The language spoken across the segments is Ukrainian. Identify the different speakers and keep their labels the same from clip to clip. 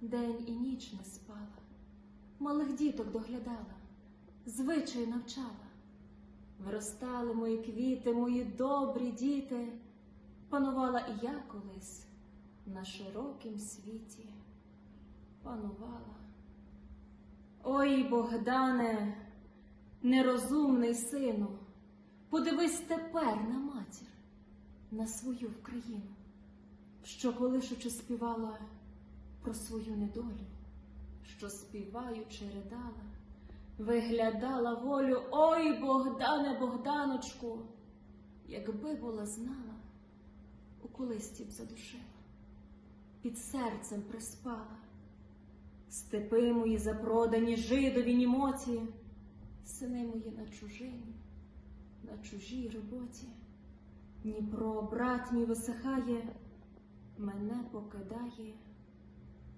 Speaker 1: день і ніч не спала, малих діток доглядала, звичаю навчала. Виростали мої квіти, мої добрі діти, панувала і я колись на широкім світі, панувала. Ой, Богдане, нерозумний сину, подивись тепер на матір, на свою Вкраїну, що колишучи співала про свою недолю, що співаючи ридала, виглядала волю, ой, Богдане, Богданочку, якби була знала, у колисті б задушила, під серцем приспала. Степи мої запродані жидові німоті, сини мої на чужині, на чужій роботі. Дніпро, брат мій висихає, мене покидає,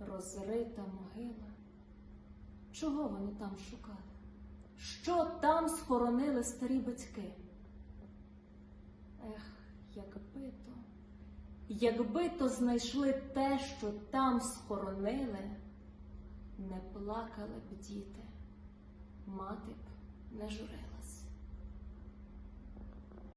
Speaker 1: розрита могила. Чого вони там шукали? Що там схоронили старі батьки? Ех, якби то. Якби то знайшли те, що там схоронили, не плакали б діти, мати б не журилась.